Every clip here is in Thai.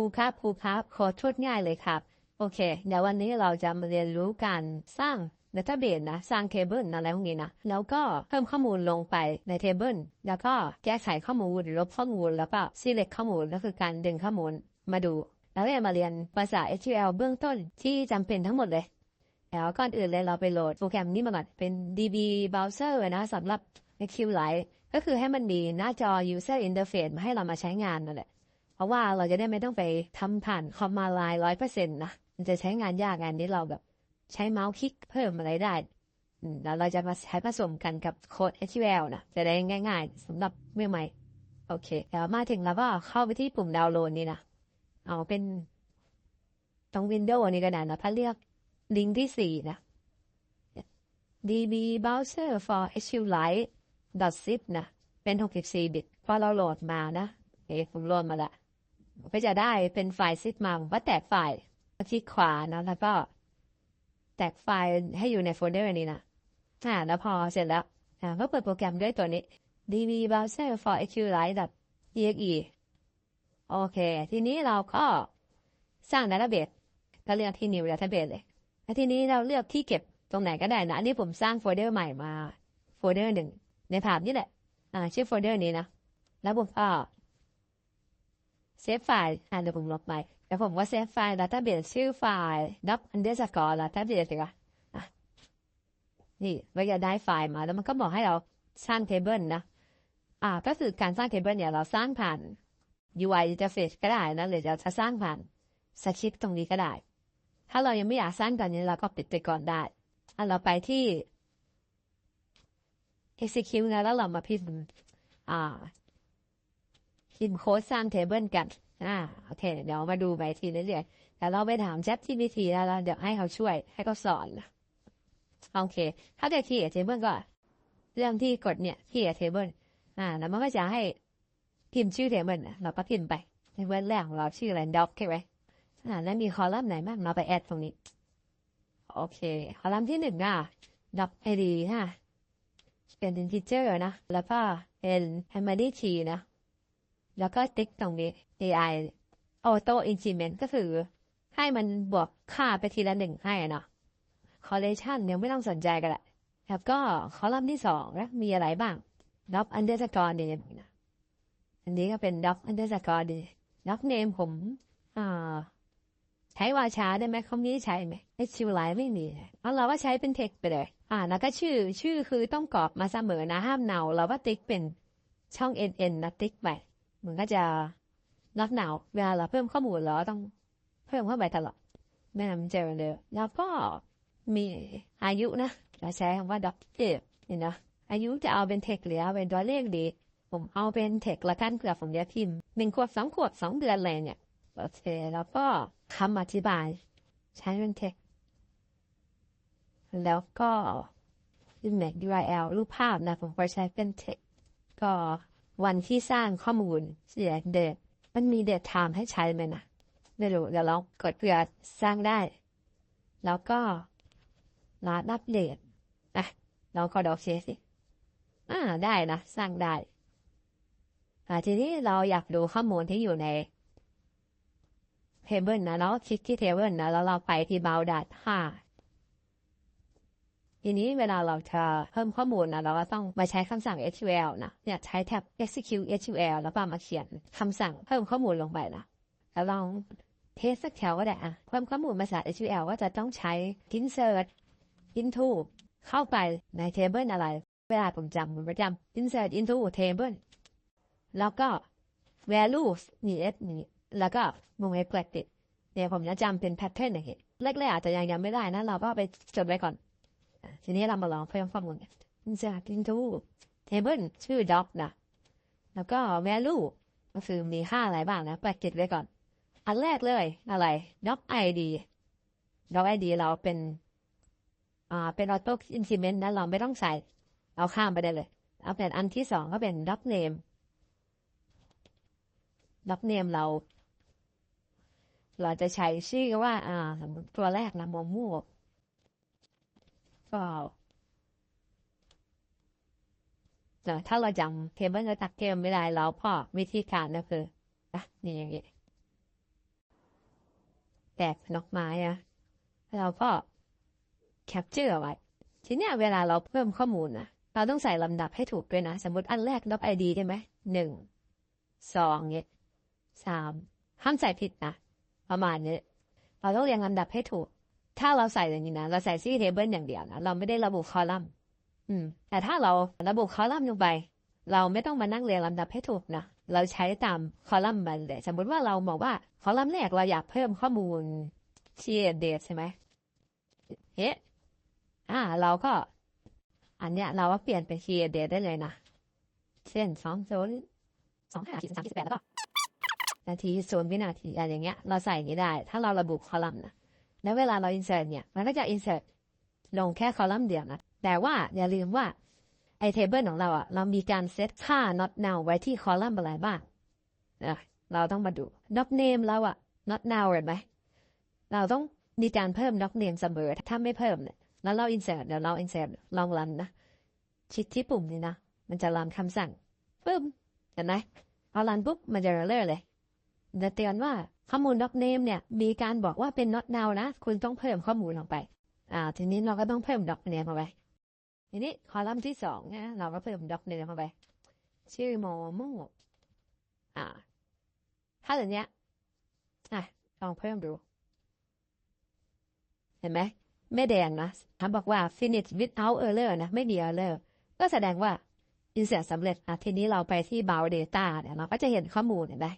ครูครับครูครับขอโทษง่ายเลยครับ โอเค เดี๋ยววันนี้เราจะมาเรียนรู้การสร้างดัตเตอร์เบสนะ สร้างเทเบิลอะไรพวกนี้นะ แล้วก็เพิ่มข้อมูลลงไปในเทเบิลแล้วก็แก้ไขข้อมูลลบข้อมูลแล้วก็ select ข้อมูลก็คือการดึงข้อมูลมาดู แล้วเรามาเรียนภาษา SQL เบื้องต้นที่จำเป็นทั้งหมดเลย แล้วก่อนอื่นเลยเราไปโหลดโปรแกรมนี้มาก่อนเป็น DB Browser นะสำหรับ SQLite ก็คือให้มันมีหน้าจอ user interface มาให้เรามาใช้งานนั่นแหละ เพราะว่าเราจะได้ไม่ต้องไปทำผ่านคอมมาไลน์ร้อยเปอร์เซ็นต์นะมันจะใช้งานยากงานนี้เราแบบใช้เมาส์คลิกเพิ่มอะไรได้แล้วเราจะมาใช้ผสมกันกับโค้ด SQL นะจะได้ง่าย ๆสำหรับมือใหม่ โอเคเดี๋ยวมาถึงแล้วก็เข้าไปที่ปุ่มดาวน์โหลดนี่นะเอาเป็นตรง Windows นี่ก็ได้นะถ้าเลือกลิงก์ที่สี่นะ db browser for SQLite zip นะ เป็น 64 บิต พอเราโหลดมานะ เอ๊ะผมโหลดมาละ ก็จะได้เป็นไฟล์ซิปมาผมก็แตกไฟล์คลิกขวานะแล้วก็แตกไฟล์ให้อยู่ในโฟลเดอร์นี้นะอ่าแล้วพอเสร็จแล้วอ่าก็เปิดโปรแกรมด้วยตัวนี้ db browser for sqlite.exe โอเค ทีนี้เราก็สร้าง database ก็เลือกที่ new database เลยแล้วทีนี้เราเลือกที่เก็บตรงไหนก็ได้นะ อันนี้ผมสร้างโฟลเดอร์ใหม่มา โฟลเดอร์หนึ่งในภาพนี่แหละ อ่า ชื่อโฟลเดอร์นี้นะ แล้วผมก็ เซฟไฟล์อ่าเดี๋ยวผมลบไปแล้วผมก็เซฟไฟล์ database ชื่อไฟล์ dot underscore database เลยอะนี่เราจะได้ไฟล์มาแล้วมันก็บอกให้เราสร้างเทเบิลนะอ่าก็คือการสร้างเทเบิลเนี่ยเราสร้างผ่าน UI interface ก็ได้นะหรือจะสร้างผ่านสคริปต์ตรงนี้ก็ได้ ถ้าเรายังไม่อยากสร้างตอนนี้เราก็ปิดไปก่อนได้อะเราไปที่ execute นะแล้วเรามาพิมพ์อ่า พิมโค้ดสร้างเทเบิลกันอ่าโอเค เดี๋ยวมาดูไปทีเรื่อยๆแต่เราไปถาม Chat GPT แล้วเราเดี๋ยวให้เขาช่วย ให้เขาสอนโอเค ถ้าจะ create table ก็ เรื่องที่กดเนี่ย create table อ่า แล้วมันก็จะให้พิมพ์ชื่อ table นะเราก็พิมพ์ไป table แรกของเราชื่ออะไร doc ใช่ไหมอ่าแล้วมีคอลัมน์ไหนบ้างเราไปแอดตรงนี้ โอเค คอลัมน์ที่หนึ่งอะ doc id ฮะเป็น integer นะ แล้วก็เป็น primary key นะ แล้วก็ติ๊กตรงนี้ AI Auto Increment ก็คือ ให้มันบวกค่าไปทีละหนึ่งให้เนาะ Correlation เนี่ยไม่ต้องสนใจกันแหละแล้วก็คอลัมน์ที่สองนะมีอะไรบ้าง Doc underscore name นะอันนี้ก็เป็น Doc underscore name Doc name ผมอ่าใช้วาช้าได้ไหมเขามีใช้ไหมไอชิวไลน์ไม่มีเอาเราว่าใช้เป็นเทคไปเลย อ่า แล้วก็ชื่อชื่อคือต้องกรอบมาเสมอนะห้ามเนาเราว่าติ๊กเป็นช่อง NN นะติ๊กไป มันก็จะนักหนาวเวลาเราเพิ่มข้อมูลเราต้องเพิ่มเข้าไปตลอดไม่นำเจอเลยแล้วก็มีอายุนะเราใช้คำว่าด็อกเตอร์นี่นะอายุจะเอาเป็นเทคหรือเอาเป็นตัวเลขดี ผมเอาเป็นเทคละกันเผื่อผมจะพิมพ์หนึ่งขวบสองขวบสองเดือนอะไรเนี่ยโอเคแล้วก็คำอธิบาย ใช้เป็นเทค แล้วก็ image URL รูปภาพนะ ผมก็ใช้เป็นเทค ก็ วันที่สร้างข้อมูลเสียเดทมันมีเดทไทม์ให้ใช้ไหมนะไม่รู้เดี๋ยวเรากดเพื่อสร้างได้ แล้วก็รหัสอัปเดตอะลองขอดอกเชสิอ่าได้นะสร้างได้อ่ทีนี้เราอยากดูข้อมูลที่อยู่ในเทเบิลนะแล้วคลิกที่เทเบิลนะแล้วเราไปที่ b o u d a t ห้า ทีนี้เวลาเราจะเพิ่มข้อมูลนะเราก็ต้องมาใช้คำสั่ง SQL นะเนี่ยใช้แท็บ execute SQL แล้วก็มาเขียนคำสั่งเพิ่มข้อมูลลงไปนะแล้วลองเทสสักแถวก็ได้อะเพิ่มข้อมูลภาษา SQL ก็จะต้องใช้ insert into เข้าไปใน table อะไร เวลาผมจำผมประจำ insert into table แล้วก็ values นี่ s นี่แล้วก็วงเล็บ bracket เนี่ยผมจะจำเป็น pattern อย่างเงี้ยแรกๆอาจจะยังจำไม่ได้นะ เราก็ไปจดไว้ก่อน ทีนี้เรามาลองเพิ่มข้อมูลกัน insert into table ชื่อ doc นะ แล้วก็ value ก็คือมีค่าอะไรบ้างนะ bracket ไว้ก่อน อันแรกเลยอะไร doc id doc id เราเป็น อ่า เป็น auto increment นะเราไม่ต้องใส่เอาข้ามไปได้เลย เอาเป็นอันที่สองก็เป็น doc name doc name เรา เราจะใช้ชื่อว่า อ่าสมมติตัวแรกนะโมมู ก็แต่ถ้าเราจำเทเบิลกับตักเทมไม่ได้เราพ่อวิธีการก็คือนะนี่อย่างนี้แตกนอกไม้อะเราก็แคปเจอร์ไว้ ทีเนี้ยเวลาเราเพิ่มข้อมูลนะเราต้องใส่ลำดับให้ถูกด้วยนะ สมมติอันแรกนับไอดีใช่ไหมหนึ่งสองเนี่ยสามห้ามใส่ผิดนะ ประมาณนี้ เราต้องเรียงลำดับให้ถูก ถ้าเราใส่อย่างนี้นะ เราใส่ซีเทเบิลอย่างเดียวนะ เราไม่ได้ระบุคอลัมน์ อืม แต่ถ้าเราระบุคอลัมน์ลงไป เราไม่ต้องมานั่งเรียงลำดับให้ถูกนะ เราใช้ตามคอลัมน์มันเลยสมมติว่าเราบอกว่าคอลัมน์แรกเราอยากเพิ่มข้อมูลที่เดทใช่ไหมเฮ้อ่า เราก็ อันเนี้ยเราก็เปลี่ยนเป็นคีย์เดทได้เลยนะ เช่นสองศูนย์สองห้าขีดสามขีดสิบแปดแล้วก็นาทีศูนย์วินาทีอะไรอย่างเงี้ย เราใส่อย่างนี้ได้ ถ้าเราระบุคอลัมน์นะ แล้วเวลาเรา insert เนี่ย มันก็จะ insert ลงแค่คอลัมน์เดียวนะ แต่ว่าอย่าลืมว่าไอเทเบิลของเราอะเรามีการเซตค่า not now ไว้ที่คอลัมน์อะไรบ้างนะเราต้องมาดู not name เราอะ not now เห็นไหม เราต้องมีการเพิ่ม not name เสมอ ถ้าไม่เพิ่มเนี่ย แล้วเรา insert เดี๋ยวเรา insert ลองรันนะ ชิดที่ปุ่มนี้นะ มันจะรันคำสั่งปึ้มเห็นไหมพอรันปุ๊บมันจะเลื่อนเลยจะเตือนว่า ข้อมูล not name เนี่ยมีการบอกว่าเป็น not now นะ คุณต้องเพิ่มข้อมูลลงไปอ่าทีนี้เราก็ต้องเพิ่ม not name เข้าไปทีนี้คอลัมน์ที่สองนะเราก็เพิ่ม not name เข้าไป ชื่อโมโมอ่า ถ้าอย่างเนี้ยอะลองเพิ่มดู เห็นไหมไม่แดงนะถ้าบอกว่า finish without error นะ ไม่มี error ก็แสดงว่า insert สำเร็จอะทีนี้เราไปที่ bow data เนี่ยเราก็จะเห็นข้อมูลเห็นไหม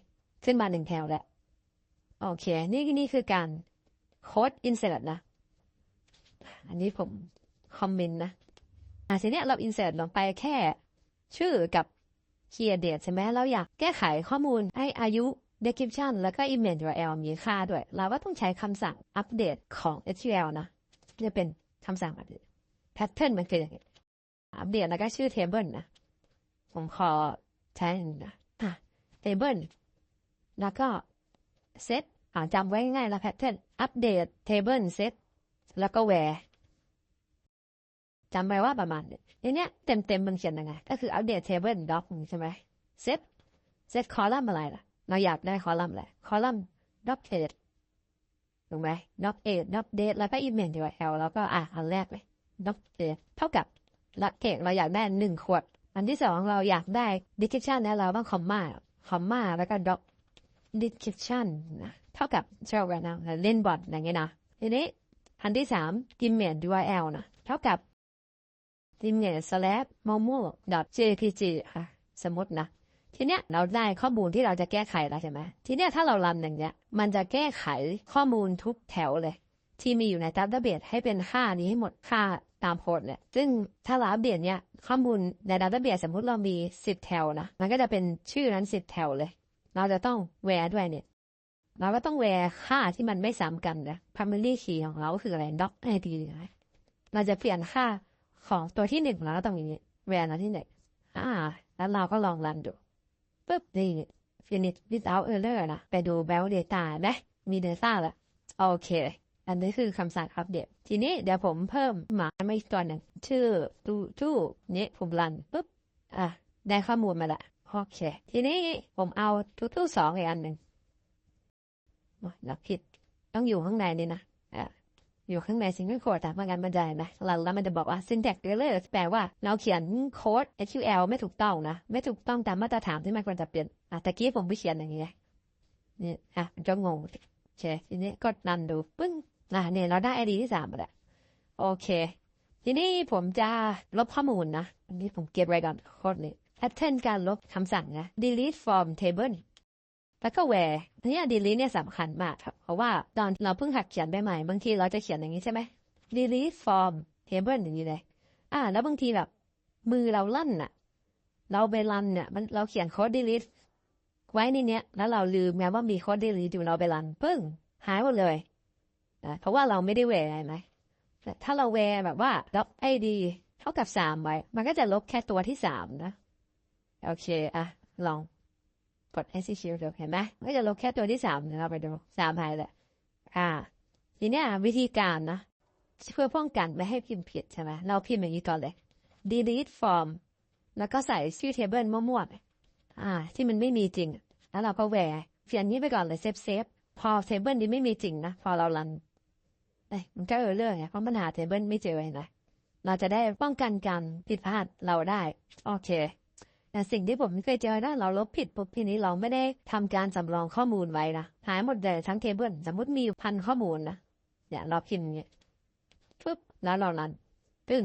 ขึ้นมาหนึ่งแถวแล้ว โอเค นี่นี่คือการโค้ด insert นะ อันนี้ผมคอมเมนต์นะอะทีเนี้ยเรา insert ลงไปแค่ชื่อกับ keyword date ใช่ไหมเราอยากแก้ไขข้อมูลให้อายุ description แล้วก็ image URL มีค่าด้วย เราก็ต้องใช้คำสั่งอัปเดตของ SQL นะ จะเป็นคำสั่งแบบ pattern มันคืออย่างนี้อัปเดตแล้วก็ชื่อ table นะ ผมขอใช้นะ table แล้วก็ set จำไว้ง่ายๆละ pattern อัปเดต table set แล้วก็ where จำไว้ว่าประมาณเนี้ยเต็มเต็มๆมันเขียนยังไง ก็คืออัปเดต table doc ใช่ไหม set set column อะไรล่ะ เราอยากได้ column อะไร column doc date ถูกไหม doc date doc date แล้วก็ image URL แอลแล้วก็อะอันแรกเลย doc date เท่ากับละเกกเราอยากได้หนึ่งขวด อันที่สองเราอยากได้ description นะเราต้อง comma comma แล้วก็ doc description นะ เท่ากับ shell กันนะเล่นบอทอย่างเงี้ยนะทีนี้อันที่สาม image URL นะเท่ากับ image slash momo jpg ค่ะสมมตินะทีเนี้ยเราได้ข้อมูลที่เราจะแก้ไขแล้วใช่ไหมทีเนี้ยถ้าเรารันอย่างเงี้ย มันจะแก้ไขข้อมูลทุกแถวเลย ที่มีอยู่ในดัตเตอร์เบสให้เป็นค่านี้ให้หมดค่าตามโพสเนี่ย ซึ่งถ้าเราอัปเดตเนี่ยข้อมูลในดัตเตอร์เบสสมมติเรามีสิบแถวนะ มันก็จะเป็นชื่อนั้นสิบแถวเลย เราจะต้องแวร์ด้วยเนี่ย เราก็ต้องแวร์ค่าที่มันไม่ซ้ำกันนะ primary key ของเราคืออะไร doc id นะเราจะเปลี่ยนค่าของตัวที่หนึ่งแล้วต้องอย่างนี้ แวร์นะที่หนึ่งอ่า แล้วเราก็ลองรันดูปุ๊บนี่ finish without error นะ ไปดู bell data ไหมมี data ล้วโอเค อันนี้คือคำสั่งอัปเดต ทีนี้เดี๋ยวผมเพิ่มหมาไมาอีกตัวหนึ่งชื่อตู้ตู้นี้ผมรันปุ๊บอะได้ข้อมูลมาละโอเค ทีนี้ผมเอาตู้ตู้สองอีกอันหนึ่ง เราผิดต้องอยู่ข้างในนี่นะอยู่ข้างในซิงเกิลโค้ดแต่เมื่อกันมันจะเห็นไหมเราแล้วมันจะบอกว่า syntax error แปลว่าเราเขียนโค้ด SQL ไม่ถูกต้องนะ ไม่ถูกต้องตามมาตรฐานที่มันควรจะเปลี่ยนอะตะกี้ผมไปเขียนอย่างนี้นี่อะจะงงโอเคทีนี้กดรันดูปึ้งอะเนี่ยเราได้ไอดีที่สามแล้วโอเค ทีนี้ผมจะลบข้อมูลนะอันนี้ผมเก็บไว้ก่อนโค้ดนี้ pattern การลบคำสั่งนะ delete from table แล้วก็ where ทีนี้ delete เนี่ยสำคัญมากครับ เพราะว่าตอนเราเพิ่งหัดเขียนไปใหม่บางทีเราจะเขียนอย่างนี้ใช่ไหม delete from table อย่างนี้เลย อ่า แล้วบางทีแบบ มือเราลั่นน่ะเราไปรันเนี่ยมันเราเขียนโค้ด delete ไว้ในเนี้ย แล้วเราลืมไงว่ามีโค้ด delete อยู่เราไปรันปึ้งหายหมดเลยนะเพราะว่าเราไม่ได้แวร์ไหมแต่ถ้าเราแวร์แบบว่า doc id เท่ากับสามไว้ มันก็จะลบแค่ตัวที่สามนะ โอเค อะ ลอง กด execute ดูเห็นไหมก็จะลบแค่ตัวที่สามเดี๋ยเราไปดูสามหายเลยอ่า ทีเนี้ยวิธีการนะ เพื่อป้องกันไม่ให้พิมพ์ผิดใช่ไหมเราพิมพ์อย่างนี้ก่อนเลย delete from แล้วก็ใส่ชื่อ table มั่วๆไปอ่า ที่มันไม่มีจริง แล้วเราก็แหวร์เขียนนี้ไปก่อนเลยเซฟเซฟพอเทเบิลนี้ไม่มีจริงนะ พอเรารันเอ้ยมันก็เออเรื่องไงเพราะปัญหาเทเบิลไม่เจอเห็นไหมเราจะได้ป้องกันการผิดพลาดเราได้ โอเค แต่สิ่งที่ผมเคยเจอนะเราลบผิดปุ๊บทีนี้เราไม่ได้ทำการสำรองข้อมูลไว้นะหายหมดเลยทั้งเทเบิลสมมติมีพันข้อมูลนะเนี่ยเราพิมพ์เนี่ยปุ๊บแล้วเรารันปึ้ง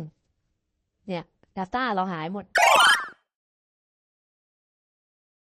เนี่ยดัต้าเราหายหมด